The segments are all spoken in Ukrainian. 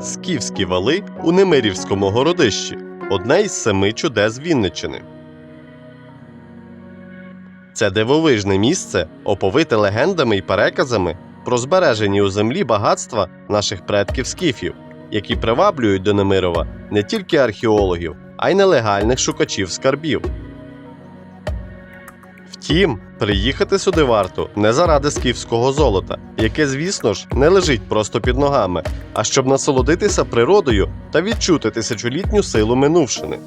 Скіфські вали у Немирівському городищі одне із семи чудес Вінниччини. Це дивовижне місце оповите легендами і переказами про збережені у землі багатства наших предків скіфів, які приваблюють до Немирова не тільки археологів, а й нелегальних шукачів скарбів. Втім, приїхати сюди варто не заради скіфського золота, яке, звісно ж, не лежить просто під ногами, а щоб насолодитися природою та відчути тисячолітню силу минувшини.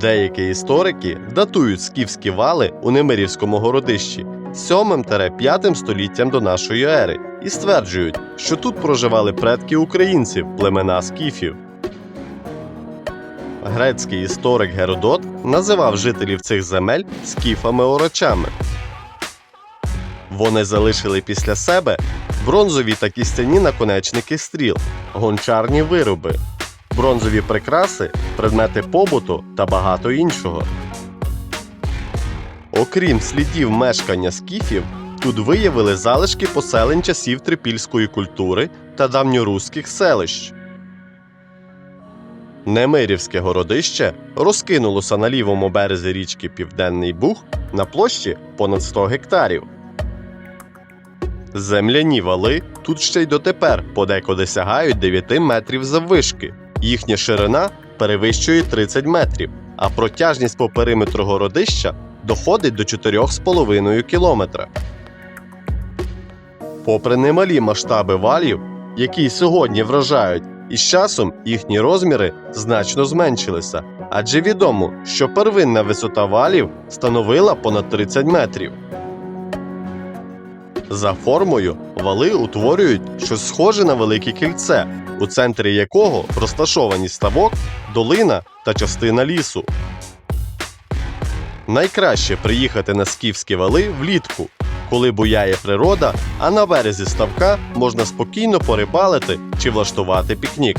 Деякі історики датують скіфські вали у Немирівському городищі 7-5 століттям до нашої ери і стверджують, що тут проживали предки українців, племена скіфів. Грецький історик Геродот називав жителів цих земель скіфами-орочами. Вони залишили після себе бронзові та кістяні наконечники стріл, гончарні вироби, бронзові прикраси, предмети побуту та багато іншого. Окрім слідів мешкання скіфів, тут виявили залишки поселень часів трипільської культури та давньоруських селищ. Немирівське городище розкинулося на лівому березі річки Південний Буг на площі понад 100 гектарів. Земляні вали тут ще й дотепер подекуди сягають 9 метрів заввишки. Їхня ширина перевищує 30 метрів, а протяжність по периметру городища доходить до 4,5 кілометра. Попри немалі масштаби валів, які сьогодні вражають, із часом їхні розміри значно зменшилися, адже відомо, що первинна висота валів становила понад 30 метрів. За формою вали утворюють щось схоже на велике кільце, у центрі якого розташовані ставок, долина та частина лісу. Найкраще приїхати на скіфські вали влітку, коли буяє природа, а на березі ставка можна спокійно порибалити чи влаштувати пікнік.